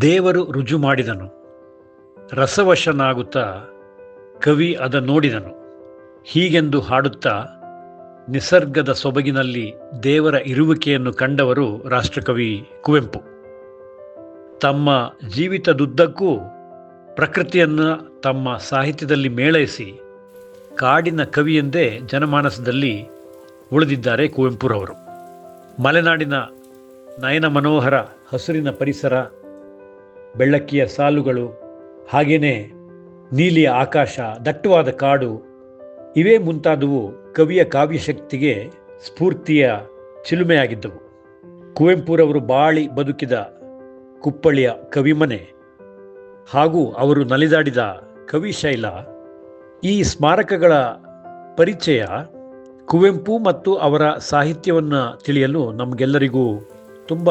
ದೇವರು ರುಜು ಮಾಡಿದನು. ರಸವಶನಾಗುತ್ತಾ ಕವಿ ಅದ ನೋಡಿದನು. ಹೀಗೆಂದು ಹಾಡುತ್ತಾ ನಿಸರ್ಗದ ಸೊಬಗಿನಲ್ಲಿ ದೇವರ ಇರುವಿಕೆಯನ್ನು ಕಂಡವರು ರಾಷ್ಟ್ರಕವಿ ಕುವೆಂಪು. ತಮ್ಮ ಜೀವಿತದುದ್ದಕ್ಕೂ ಪ್ರಕೃತಿಯನ್ನು ತಮ್ಮ ಸಾಹಿತ್ಯದಲ್ಲಿ ಮೇಳೈಸಿ ಕಾಡಿನ ಕವಿಯೆಂದೇ ಜನಮಾನಸದಲ್ಲಿ ಉಳಿದಿದ್ದಾರೆ ಕುವೆಂಪುರವರು. ಮಲೆನಾಡಿನ ನಯನ ಮನೋಹರ ಹಸುರಿನ ಪರಿಸರ ಬೆಳ್ಳಕ್ಕಿಯ ಸಾಲುಗಳು ಹಾಗೆಯೇ ನೀಲಿಯ ಆಕಾಶ, ದಟ್ಟವಾದ ಕಾಡು, ಇವೇ ಮುಂತಾದವು ಕವಿಯ ಕಾವ್ಯಶಕ್ತಿಗೆ ಸ್ಫೂರ್ತಿಯ ಚಿಲುಮೆಯಾಗಿದ್ದವು. ಕುವೆಂಪುರವರು ಬಾಳಿ ಬದುಕಿದ ಕುಪ್ಪಳಿಯ ಕವಿಮನೆ ಹಾಗೂ ಅವರು ನಲಿದಾಡಿದ ಕವಿಶೈಲ, ಈ ಸ್ಮಾರಕಗಳ ಪರಿಚಯ ಕುವೆಂಪು ಮತ್ತು ಅವರ ಸಾಹಿತ್ಯವನ್ನು ತಿಳಿಯಲು ನಮಗೆಲ್ಲರಿಗೂ ತುಂಬ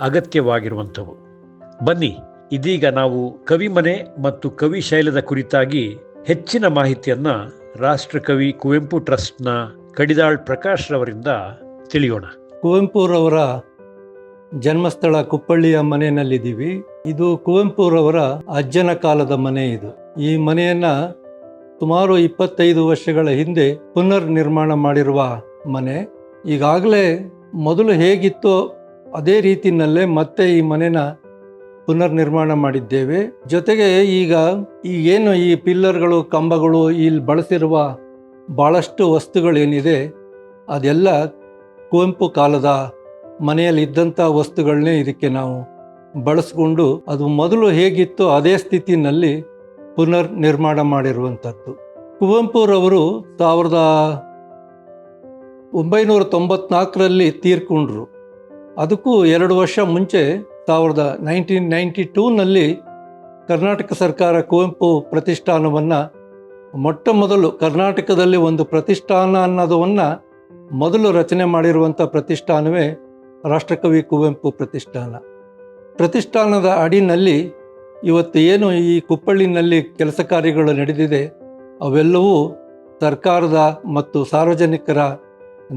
ಅಗತ್ಯವಾಗಿರುವಂಥವು. ಬನ್ನಿ, ಇದೀಗ ನಾವು ಕವಿಮನೆ ಮತ್ತು ಕವಿ ಶೈಲದ ಕುರಿತಾಗಿ ಹೆಚ್ಚಿನ ಮಾಹಿತಿಯನ್ನ ರಾಷ್ಟ್ರಕವಿ ಕುವೆಂಪು ಟ್ರಸ್ಟ್ನ ಕಡಿದಾಳ್ ಪ್ರಕಾಶ್ ರವರಿಂದ ತಿಳಿಯೋಣ. ಕುವೆಂಪುರವರ ಜನ್ಮಸ್ಥಳ ಕುಪ್ಪಳ್ಳಿಯ ಮನೆಯಲ್ಲಿದ್ದೀವಿ. ಇದು ಕುವೆಂಪುರವರ ಅಜ್ಜನ ಕಾಲದ ಮನೆ ಇದು. ಈ ಮನೆಯನ್ನ ಸುಮಾರು ಇಪ್ಪತ್ತೈದು ವರ್ಷಗಳ ಹಿಂದೆ ಪುನರ್ ನಿರ್ಮಾಣ ಮಾಡಿರುವ ಮನೆ. ಈಗಾಗಲೇ ಮೊದಲು ಹೇಗಿತ್ತೋ ಅದೇ ರೀತಿಯಲ್ಲೇ ಮತ್ತೆ ಈ ಮನೆನ ಪುನರ್ ನಿರ್ಮಾಣ ಮಾಡಿದ್ದೇವೆ. ಜೊತೆಗೆ ಈಗ ಈಗೇನು ಈ ಪಿಲ್ಲರ್ಗಳು, ಕಂಬಗಳು ಇಲ್ಲಿ ಬಳಸಿರುವ ಭಾಳಷ್ಟು ವಸ್ತುಗಳೇನಿದೆ, ಅದೆಲ್ಲ ಕುವೆಂಪು ಕಾಲದ ಮನೆಯಲ್ಲಿ ಇದ್ದಂಥ ವಸ್ತುಗಳನ್ನೇ ಇದಕ್ಕೆ ನಾವು ಬಳಸ್ಕೊಂಡು, ಅದು ಮೊದಲು ಹೇಗಿತ್ತು ಅದೇ ಸ್ಥಿತಿನಲ್ಲಿ ಪುನರ್ ನಿರ್ಮಾಣ ಮಾಡಿರುವಂಥದ್ದು. ಕುವೆಂಪುರವರು ಸಾವಿರದ ಒಂಬೈನೂರ ತೊಂಬತ್ನಾಲ್ಕರಲ್ಲಿ ತೀರ್ಕೊಂಡ್ರು. ಅದಕ್ಕೂ ಎರಡು ವರ್ಷ ಮುಂಚೆ ಸಾವಿರದ ನೈನ್ಟೀನ್ ನೈಂಟಿ ಟೂನಲ್ಲಿ ಕರ್ನಾಟಕ ಸರ್ಕಾರ ಕುವೆಂಪು ಪ್ರತಿಷ್ಠಾನವನ್ನು ಮೊಟ್ಟ ಮೊದಲು ಕರ್ನಾಟಕದಲ್ಲಿ ಒಂದು ಪ್ರತಿಷ್ಠಾನ ಅನ್ನೋದನ್ನು ಮೊದಲು ರಚನೆ ಮಾಡಿರುವಂಥ ಪ್ರತಿಷ್ಠಾನವೇ ರಾಷ್ಟ್ರಕವಿ ಕುವೆಂಪು ಪ್ರತಿಷ್ಠಾನ. ಪ್ರತಿಷ್ಠಾನದ ಅಡಿನಲ್ಲಿ ಇವತ್ತು ಏನು ಈ ಕುಪ್ಪಳ್ಳಿನಲ್ಲಿ ಕೆಲಸ ಕಾರ್ಯಗಳು ನಡೆದಿದೆ, ಅವೆಲ್ಲವೂ ಸರ್ಕಾರದ ಮತ್ತು ಸಾರ್ವಜನಿಕರ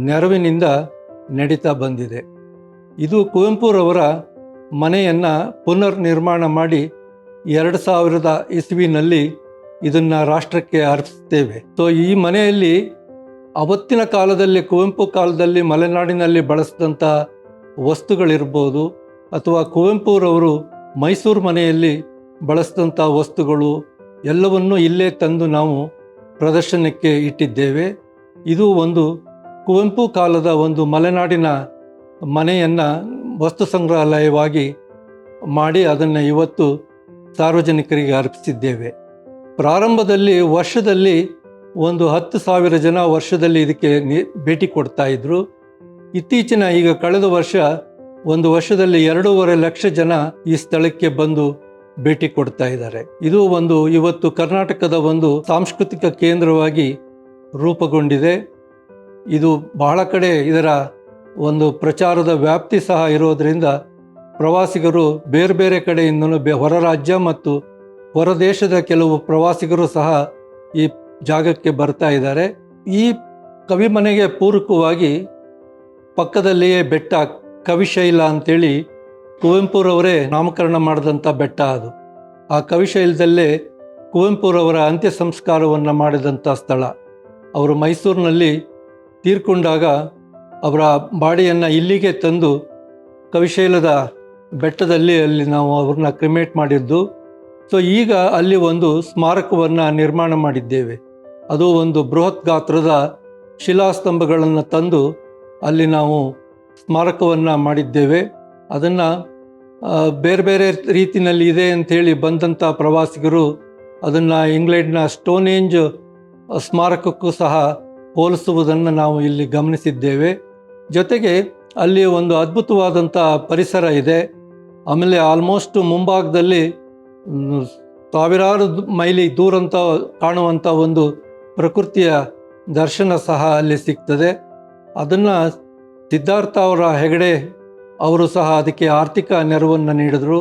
ನೆರವಿನಿಂದ ನಡೀತಾ ಬಂದಿದೆ. ಇದು ಕುವೆಂಪುರವರ ಮನೆಯನ್ನು ಪುನರ್ ನಿರ್ಮಾಣ ಮಾಡಿ ಎರಡು ಸಾವಿರದ ಇಸ್ವಿನಲ್ಲಿ ಇದನ್ನು ರಾಷ್ಟ್ರಕ್ಕೆ ಅರ್ಪಿಸುತ್ತೇವೆ. ಸೊ ಈ ಮನೆಯಲ್ಲಿ ಅವತ್ತಿನ ಕಾಲದಲ್ಲಿ, ಕುವೆಂಪು ಕಾಲದಲ್ಲಿ, ಮಲೆನಾಡಿನಲ್ಲಿ ಬಳಸಿದಂಥ ವಸ್ತುಗಳಿರ್ಬೋದು, ಅಥವಾ ಕುವೆಂಪುರವರು ಮೈಸೂರು ಮನೆಯಲ್ಲಿ ಬಳಸಿದಂಥ ವಸ್ತುಗಳು, ಎಲ್ಲವನ್ನೂ ಇಲ್ಲೇ ತಂದು ನಾವು ಪ್ರದರ್ಶನಕ್ಕೆ ಇಟ್ಟಿದ್ದೇವೆ. ಇದು ಒಂದು ಕುವೆಂಪು ಕಾಲದ ಒಂದು ಮಲೆನಾಡಿನ ಮನೆಯನ್ನು ವಸ್ತು ಸಂಗ್ರಹಾಲಯವಾಗಿ ಮಾಡಿ ಅದನ್ನು ಇವತ್ತು ಸಾರ್ವಜನಿಕರಿಗೆ ಅರ್ಪಿಸಿದ್ದೇವೆ. ಪ್ರಾರಂಭದಲ್ಲಿ ವರ್ಷದಲ್ಲಿ ಒಂದು ಹತ್ತು ಸಾವಿರ ಜನ ವರ್ಷದಲ್ಲಿ ಇದಕ್ಕೆ ಭೇಟಿ ಕೊಡ್ತಾ ಇದ್ರು. ಇತ್ತೀಚಿನ ಈಗ ಕಳೆದ ವರ್ಷ ಒಂದು ವರ್ಷದಲ್ಲಿ ಎರಡೂವರೆ ಲಕ್ಷ ಜನ ಈ ಸ್ಥಳಕ್ಕೆ ಬಂದು ಭೇಟಿ ಕೊಡ್ತಾ ಇದ್ದಾರೆ. ಇದು ಒಂದು ಇವತ್ತು ಕರ್ನಾಟಕದ ಒಂದು ಸಾಂಸ್ಕೃತಿಕ ಕೇಂದ್ರವಾಗಿ ರೂಪುಗೊಂಡಿದೆ. ಇದು ಬಹಳ ಕಡೆ ಇದರ ಒಂದು ಪ್ರಚಾರದ ವ್ಯಾಪ್ತಿ ಸಹ ಇರೋದರಿಂದ ಪ್ರವಾಸಿಗರು ಬೇರೆ ಬೇರೆ ಕಡೆಯಿಂದಲೂ ಬೆ, ಹೊರ ರಾಜ್ಯ ಮತ್ತು ಹೊರದೇಶದ ಕೆಲವು ಪ್ರವಾಸಿಗರು ಸಹ ಈ ಜಾಗಕ್ಕೆ ಬರ್ತಾ ಇದ್ದಾರೆ. ಈ ಕವಿ ಮನೆಗೆ ಪೂರಕವಾಗಿ ಪಕ್ಕದಲ್ಲಿಯೇ ಬೆಟ್ಟ ಕವಿಶೈಲ ಅಂತೇಳಿ ಕುವೆಂಪುರವರೇ ನಾಮಕರಣ ಮಾಡಿದಂಥ ಬೆಟ್ಟ ಅದು. ಆ ಕವಿಶೈಲದಲ್ಲೇ ಕುವೆಂಪುರವರ ಅಂತ್ಯ ಸಂಸ್ಕಾರವನ್ನು ಮಾಡಿದಂಥ ಸ್ಥಳ. ಅವರು ಮೈಸೂರಿನಲ್ಲಿ ತೀರ್ಕೊಂಡಾಗ ಅವರ ಬಾಡಿಯನ್ನು ಇಲ್ಲಿಗೆ ತಂದು ಕವಿಶೈಲದ ಬೆಟ್ಟದಲ್ಲಿ ಅಲ್ಲಿ ನಾವು ಅವ್ರನ್ನ ಕ್ರಿಮೇಟ್ ಮಾಡಿದ್ದು. ಸೊ ಈಗ ಅಲ್ಲಿ ಒಂದು ಸ್ಮಾರಕವನ್ನು ನಿರ್ಮಾಣ ಮಾಡಿದ್ದೇವೆ. ಅದು ಒಂದು ಬೃಹತ್ ಗಾತ್ರದ ಶಿಲಾಸ್ತಂಭಗಳನ್ನು ತಂದು ಅಲ್ಲಿ ನಾವು ಸ್ಮಾರಕವನ್ನು ಮಾಡಿದ್ದೇವೆ. ಅದನ್ನು ಬೇರೆ ಬೇರೆ ರೀತಿಯಲ್ಲಿ ಇದೆ ಅಂಥೇಳಿ ಬಂದಂಥ ಪ್ರವಾಸಿಗರು ಅದನ್ನು ಇಂಗ್ಲೆಂಡ್ನ ಸ್ಟೋನೇಂಜ್ ಸ್ಮಾರಕಕ್ಕೂ ಸಹ ಹೋಲಿಸುವುದನ್ನು ನಾವು ಇಲ್ಲಿ ಗಮನಿಸಿದ್ದೇವೆ. ಜೊತೆಗೆ ಅಲ್ಲಿ ಒಂದು ಅದ್ಭುತವಾದಂಥ ಪರಿಸರ ಇದೆ. ಆಮೇಲೆ ಆಲ್ಮೋಸ್ಟ್ ಮುಂಭಾಗದಲ್ಲಿ ಸಾವಿರಾರು ಮೈಲಿ ದೂರಂತ ಕಾಣುವಂಥ ಒಂದು ಪ್ರಕೃತಿಯ ದರ್ಶನ ಸಹ ಅಲ್ಲಿ ಸಿಗ್ತದೆ. ಅದನ್ನು ಸಿದ್ಧಾರ್ಥ ಅವರ ಹೆಗಡೆ ಅವರು ಸಹ ಅದಕ್ಕೆ ಆರ್ಥಿಕ ನೆರವನ್ನು ನೀಡಿದರು.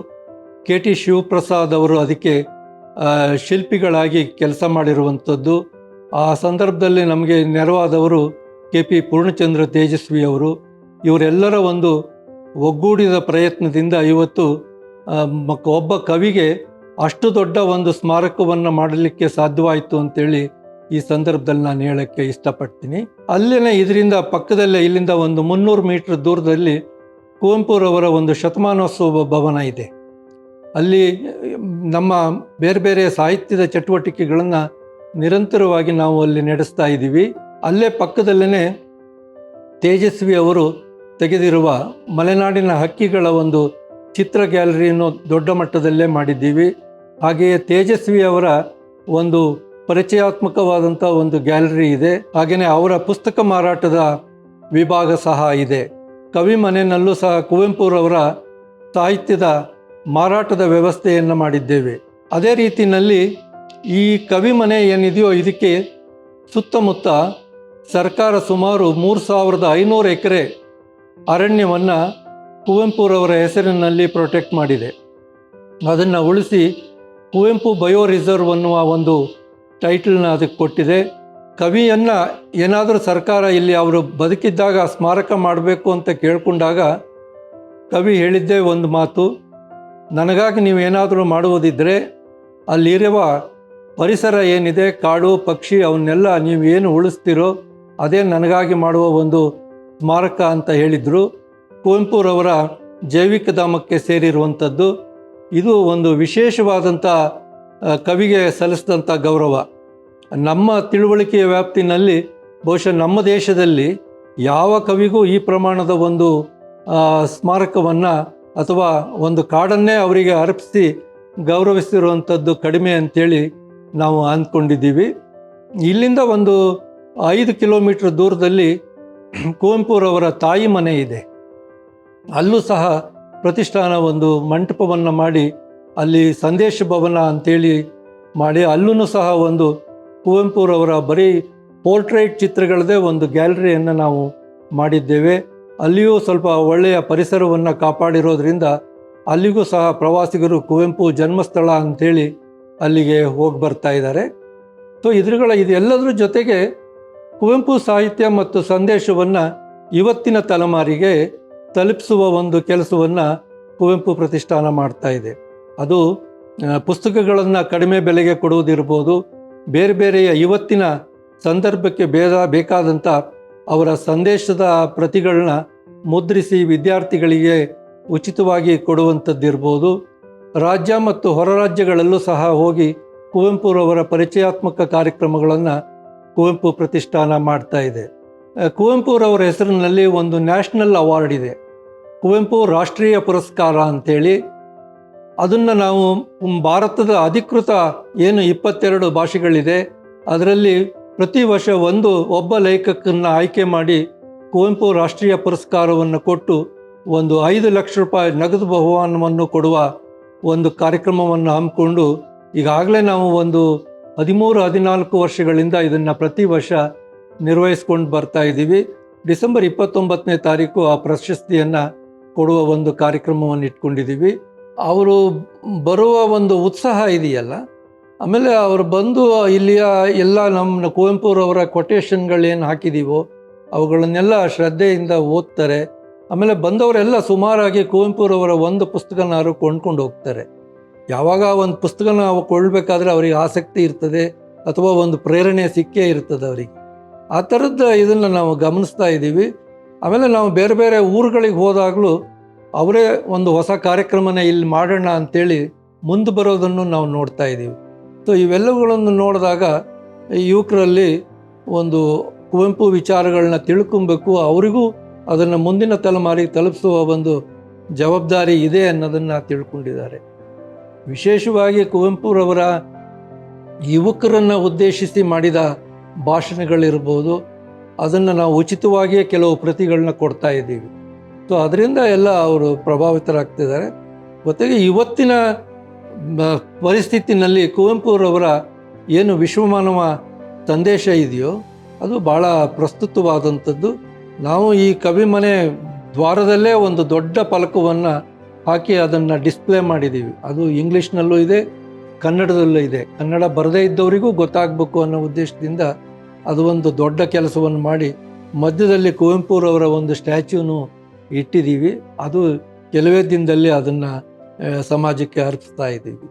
ಕೆ ಟಿ ಶಿವಪ್ರಸಾದ್ ಅವರು ಅದಕ್ಕೆ ಶಿಲ್ಪಿಗಳಾಗಿ ಕೆಲಸ ಮಾಡಿರುವಂಥದ್ದು. ಆ ಸಂದರ್ಭದಲ್ಲಿ ನಮಗೆ ನೆರವಾದವರು ಕೆ ಪಿ ಪೂರ್ಣಚಂದ್ರ ತೇಜಸ್ವಿ ಅವರು, ಇವರೆಲ್ಲರ ಒಂದು ಒಗ್ಗೂಡಿದ ಪ್ರಯತ್ನದಿಂದ ಇವತ್ತು ಒಬ್ಬ ಕವಿಗೆ ಅಷ್ಟು ದೊಡ್ಡ ಒಂದು ಸ್ಮಾರಕವನ್ನು ಮಾಡಲಿಕ್ಕೆ ಸಾಧ್ಯವಾಯಿತು ಅಂತೇಳಿ ಈ ಸಂದರ್ಭದಲ್ಲಿ ನಾನು ಹೇಳೋಕ್ಕೆ ಇಷ್ಟಪಡ್ತೀನಿ. ಅಲ್ಲೇ ಇದರಿಂದ ಪಕ್ಕದಲ್ಲೇ ಇಲ್ಲಿಂದ ಒಂದು ಮುನ್ನೂರು ಮೀಟರ್ ದೂರದಲ್ಲಿ ಕುವೆಂಪುರವರ ಒಂದು ಶತಮಾನೋತ್ಸವ ಭವನ ಇದೆ. ಅಲ್ಲಿ, ನಮ್ಮ ಬೇರೆ ಬೇರೆ ಸಾಹಿತ್ಯದ ಚಟುವಟಿಕೆಗಳನ್ನು ನಿರಂತರವಾಗಿ ನಾವು ಅಲ್ಲಿ ನಡೆಸ್ತಾ ಇದ್ದೀವಿ. ಅಲ್ಲೇ ಪಕ್ಕದಲ್ಲೇ ತೇಜಸ್ವಿ ಅವರು ತೆಗೆದಿರುವ ಮಲೆನಾಡಿನ ಹಕ್ಕಿಗಳ ಒಂದು ಚಿತ್ರ ಗ್ಯಾಲರಿಯನ್ನು ದೊಡ್ಡ ಮಟ್ಟದಲ್ಲೇ ಮಾಡಿದ್ದೀವಿ. ಹಾಗೆಯೇ ತೇಜಸ್ವಿ ಅವರ ಒಂದು ಪರಿಚಯಾತ್ಮಕವಾದಂಥ ಒಂದು ಗ್ಯಾಲರಿ ಇದೆ. ಹಾಗೆಯೇ ಅವರ ಪುಸ್ತಕ ಮಾರಾಟದ ವಿಭಾಗ ಸಹ ಇದೆ. ಕವಿ ಮನೆಯಲ್ಲೂ ಸಹ ಕುವೆಂಪುರವರ ಸಾಹಿತ್ಯದ ಮಾರಾಟದ ವ್ಯವಸ್ಥೆಯನ್ನು ಮಾಡಿದ್ದೇವೆ. ಅದೇ ರೀತಿಯಲ್ಲಿ ಈ ಕವಿ ಮನೆ ಏನಿದೆಯೋ ಇದಕ್ಕೆ ಸುತ್ತಮುತ್ತ ಸರ್ಕಾರ ಸುಮಾರು ಮೂರು ಸಾವಿರದ ಐನೂರು ಎಕರೆ ಅರಣ್ಯವನ್ನು ಕುವೆಂಪುರವರ ಹೆಸರಿನಲ್ಲಿ ಪ್ರೊಟೆಕ್ಟ್ ಮಾಡಿದೆ. ಅದನ್ನು ಉಳಿಸಿ ಕುವೆಂಪು ಬಯೋ ರಿಸರ್ವ್ ಅನ್ನುವ ಒಂದು ಟೈಟಲ್ನ ಅದಕ್ಕೆ ಕೊಟ್ಟಿದೆ. ಕವಿಯನ್ನು ಏನಾದರೂ ಸರ್ಕಾರ ಇಲ್ಲಿ ಅವರು ಬದುಕಿದ್ದಾಗ ಸ್ಮಾರಕ ಮಾಡಬೇಕು ಅಂತ ಕೇಳಿಕೊಂಡಾಗ ಕವಿ ಹೇಳಿದ್ದೇ ಒಂದು ಮಾತು, ನನಗಾಗಿ ನೀವು ಏನಾದರೂ ಮಾಡುವುದಿದ್ದರೆ ಅಲ್ಲಿರುವ ಪರಿಸರ ಏನಿದೆ, ಕಾಡು, ಪಕ್ಷಿ, ಅವನ್ನೆಲ್ಲ ನೀವು ಏನು ಉಳಿಸ್ತೀರೋ ಅದೇ ನನಗಾಗಿ ಮಾಡುವ ಒಂದು ಸ್ಮಾರಕ ಅಂತ ಹೇಳಿದರು. ಕುವೆಂಪುರವರ ಜೈವಿಕ ಧಾಮಕ್ಕೆ ಸೇರಿರುವಂಥದ್ದು. ಇದು ಒಂದು ವಿಶೇಷವಾದಂಥ ಕವಿಗೆ ಸಲ್ಲಿಸಿದಂಥ ಗೌರವ. ನಮ್ಮ ತಿಳುವಳಿಕೆಯ ವ್ಯಾಪ್ತಿನಲ್ಲಿ, ಬಹುಶಃ ನಮ್ಮ ದೇಶದಲ್ಲಿ ಯಾವ ಕವಿಗೂ ಈ ಪ್ರಮಾಣದ ಒಂದು ಸ್ಮಾರಕವನ್ನು ಅಥವಾ ಒಂದು ಕಾಡನ್ನೇ ಅವರಿಗೆ ಅರ್ಪಿಸಿ ಗೌರವಿಸಿರುವಂಥದ್ದು ಕಡಿಮೆ ಅಂತೇಳಿ ನಾವು ಅಂದ್ಕೊಂಡಿದ್ದೀವಿ. ಇಲ್ಲಿಂದ ಒಂದು ಐದು ಕಿಲೋಮೀಟ್ರ್ ದೂರದಲ್ಲಿ ಕುವೆಂಪುರವರ ತಾಯಿ ಮನೆ ಇದೆ. ಅಲ್ಲೂ ಸಹ ಪ್ರತಿಷ್ಠಾನ ಒಂದು ಮಂಟಪವನ್ನು ಮಾಡಿ ಅಲ್ಲಿ ಸಂದೇಶ ಭವನ ಅಂತೇಳಿ ಮಾಡಿ ಅಲ್ಲೂ ಸಹ ಒಂದು ಕುವೆಂಪುರವರ ಬರೀ ಪೋರ್ಟ್ರೇಟ್ ಚಿತ್ರಗಳದೇ ಒಂದು ಗ್ಯಾಲರಿಯನ್ನು ನಾವು ಮಾಡಿದ್ದೇವೆ. ಅಲ್ಲಿಯೂ ಸ್ವಲ್ಪ ಒಳ್ಳೆಯ ಪರಿಸರವನ್ನು ಕಾಪಾಡಿರೋದ್ರಿಂದ ಅಲ್ಲಿಗೂ ಸಹ ಪ್ರವಾಸಿಗರು ಕುವೆಂಪು ಜನ್ಮಸ್ಥಳ ಅಂಥೇಳಿ ಅಲ್ಲಿಗೆ ಹೋಗಿ ಬರ್ತಾ ಇದ್ದಾರೆ. ಸೊ ಇದ್ರಗಳ ಇದೆಲ್ಲದರ ಜೊತೆಗೆ ಕುವೆಂಪು ಸಾಹಿತ್ಯ ಮತ್ತು ಸಂದೇಶವನ್ನು ಇವತ್ತಿನ ತಲೆಮಾರಿಗೆ ತಲುಪಿಸುವ ಒಂದು ಕೆಲಸವನ್ನು ಕುವೆಂಪು ಪ್ರತಿಷ್ಠಾನ ಮಾಡ್ತಾ ಇದೆ. ಅದು ಪುಸ್ತಕಗಳನ್ನು ಕಡಿಮೆ ಬೆಲೆಗೆ ಕೊಡುವುದಿರ್ಬೋದು ಬೇರೆ ಬೇರೆಯ ಇವತ್ತಿನ ಸಂದರ್ಭಕ್ಕೆ ಬೇದ ಬೇಕಾದಂಥ ಅವರ ಸಂದೇಶದ ಪ್ರತಿಗಳನ್ನ ಮುದ್ರಿಸಿ ವಿದ್ಯಾರ್ಥಿಗಳಿಗೆ ಉಚಿತವಾಗಿ ಕೊಡುವಂಥದ್ದಿರ್ಬೋದು. ರಾಜ್ಯ ಮತ್ತು ಹೊರ ರಾಜ್ಯಗಳಲ್ಲೂ ಸಹ ಹೋಗಿ ಕುವೆಂಪುರವರ ಪರಿಚಯಾತ್ಮಕ ಕಾರ್ಯಕ್ರಮಗಳನ್ನು ಕುವೆಂಪು ಪ್ರತಿಷ್ಠಾನ ಮಾಡ್ತಾ ಇದೆ. ಕುವೆಂಪು ಕುವೆಂಪುರವರ ಹೆಸರಿನಲ್ಲಿ ಒಂದು ನ್ಯಾಷನಲ್ ಅವಾರ್ಡ್ ಇದೆ. ಕುವೆಂಪು ರಾಷ್ಟ್ರೀಯ ಪುರಸ್ಕಾರ ಅಂಥೇಳಿ ಅದನ್ನು ನಾವು ಭಾರತದ ಅಧಿಕೃತ ಏನು ಇಪ್ಪತ್ತೆರಡು ಭಾಷೆಗಳಿದೆ. ಅದರಲ್ಲಿ ಪ್ರತಿ ವರ್ಷ ಒಂದು ಒಬ್ಬ ಲೇಖಕನ್ನ ಆಯ್ಕೆ ಮಾಡಿ ಕುವೆಂಪು ರಾಷ್ಟ್ರೀಯ ಪುರಸ್ಕಾರವನ್ನು ಕೊಟ್ಟು ಒಂದು ಐದು ಲಕ್ಷ ರೂಪಾಯಿ ನಗದು ಬಹುಮಾನವನ್ನು ಕೊಡುವ ಒಂದು ಕಾರ್ಯಕ್ರಮವನ್ನು ಹಮ್ಮಿಕೊಂಡು ಈಗಾಗಲೇ ನಾವು ಒಂದು ಹದಿಮೂರು, ಹದಿನಾಲ್ಕು ವರ್ಷಗಳಿಂದ ಇದನ್ನು ಪ್ರತಿ ವರ್ಷ ನಿರ್ವಹಿಸ್ಕೊಂಡು ಬರ್ತಾ ಇದ್ದೀವಿ ಡಿಸೆಂಬರ್ ಇಪ್ಪತ್ತೊಂಬತ್ತನೇ ತಾರೀಕು ಆ ಪ್ರಶಸ್ತಿಯನ್ನು ಕೊಡುವ ಒಂದು ಕಾರ್ಯಕ್ರಮವನ್ನು ಇಟ್ಕೊಂಡಿದ್ದೀವಿ ಅವರು ಬರುವ ಒಂದು ಉತ್ಸಾಹ ಇದೆಯಲ್ಲ, ಆಮೇಲೆ ಅವರು ಬಂದು ಇಲ್ಲಿಯ ಎಲ್ಲ ನಮ್ಮ ಕುವೆಂಪುರವರ ಕೊಟೇಶನ್ಗಳೇನು ಹಾಕಿದ್ದೀವೋ ಅವುಗಳನ್ನೆಲ್ಲ ಶ್ರದ್ಧೆಯಿಂದ ಓದ್ತಾರೆ. ಆಮೇಲೆ ಬಂದವರೆಲ್ಲ ಸುಮಾರಾಗಿ ಕುವೆಂಪುರವರ ಒಂದು ಪುಸ್ತಕನಾರು ಕೊಂಡ್ಕೊಂಡು ಹೋಗ್ತಾರೆ. ಯಾವಾಗ ಒಂದು ಪುಸ್ತಕ ನಾವು ಕೊಳ್ಳಬೇಕಾದ್ರೆ ಅವರಿಗೆ ಆಸಕ್ತಿ ಇರ್ತದೆ ಅಥವಾ ಒಂದು ಪ್ರೇರಣೆ, ಸಿಕ್ಕೇ ಇರ್ತದೆ ಅವರಿಗೆ. ಆ ಥರದ್ದು ಇದನ್ನು ನಾವು ಗಮನಿಸ್ತಾ ಇದ್ದೀವಿ. ಆಮೇಲೆ ನಾವು ಬೇರೆ ಬೇರೆ ಊರುಗಳಿಗೆ ಹೋದಾಗಲೂ ಅವರೇ ಒಂದು ಹೊಸ ಕಾರ್ಯಕ್ರಮನ ಇಲ್ಲಿ ಮಾಡೋಣ ಅಂತೇಳಿ ಮುಂದೆ ಬರೋದನ್ನು ನಾವು ನೋಡ್ತಾ ಇದ್ದೀವಿ. ಸೊ ಇವೆಲ್ಲವುಗಳನ್ನು ನೋಡಿದಾಗ ಯುವಕರಲ್ಲಿ ಒಂದು ಕುವೆಂಪು ವಿಚಾರಗಳನ್ನ ತಿಳ್ಕೊಬೇಕು, ಅವರಿಗೂ ಅದನ್ನು ಮುಂದಿನ ತಲೆಮಾರಿಗೆ ತಲುಪಿಸುವ ಒಂದು ಜವಾಬ್ದಾರಿ ಇದೆ ಅನ್ನೋದನ್ನು ತಿಳ್ಕೊಂಡಿದ್ದಾರೆ. ವಿಶೇಷವಾಗಿ ಕುವೆಂಪುರವರ ಯುವಕರನ್ನು ಉದ್ದೇಶಿಸಿ ಮಾಡಿದ ಭಾಷಣಗಳಿರ್ಬೋದು, ಅದನ್ನು ನಾವು ಉಚಿತವಾಗಿಯೇ ಕೆಲವು ಪ್ರತಿಗಳನ್ನ ಕೊಡ್ತಾ ಇದ್ದೀವಿ. ಸೊ ಅದರಿಂದ ಎಲ್ಲ ಅವರು ಪ್ರಭಾವಿತರಾಗ್ತಿದ್ದಾರೆ. ಜೊತೆಗೆ ಇವತ್ತಿನ ಪರಿಸ್ಥಿತಿನಲ್ಲಿ ಕುವೆಂಪುರವರ ಏನು ವಿಶ್ವಮಾನವ ಸಂದೇಶ ಇದೆಯೋ, ಅದು ಭಾಳ ಪ್ರಸ್ತುತವಾದಂಥದ್ದು. ನಾವು ಈ ಕವಿಮನೆ ದ್ವಾರದಲ್ಲೇ ಒಂದು ದೊಡ್ಡ ಫಲಕವನ್ನು ಹಾಕಿ ಅದನ್ನು ಡಿಸ್ಪ್ಲೇ ಮಾಡಿದ್ದೀವಿ ಅದು ಇಂಗ್ಲೀಷ್ನಲ್ಲೂ ಇದೆ, ಕನ್ನಡದಲ್ಲೂ ಇದೆ. ಕನ್ನಡ ಬರದೇ ಇದ್ದವರಿಗೂ ಗೊತ್ತಾಗಬೇಕು ಅನ್ನೋ ಉದ್ದೇಶದಿಂದ ಅದು ಒಂದು ದೊಡ್ಡ ಕೆಲಸವನ್ನು ಮಾಡಿ ಮಧ್ಯದಲ್ಲಿ ಕುವೆಂಪುರವರ ಒಂದು ಸ್ಟ್ಯಾಚ್ಯೂನು ಇಟ್ಟಿದ್ದೀವಿ ಅದು ಕೆಲವೇ ದಿನದಲ್ಲಿ ಅದನ್ನು ಸಮಾಜಕ್ಕೆ ಅರ್ಪಿಸ್ತಾ ಇದ್ದೀವಿ.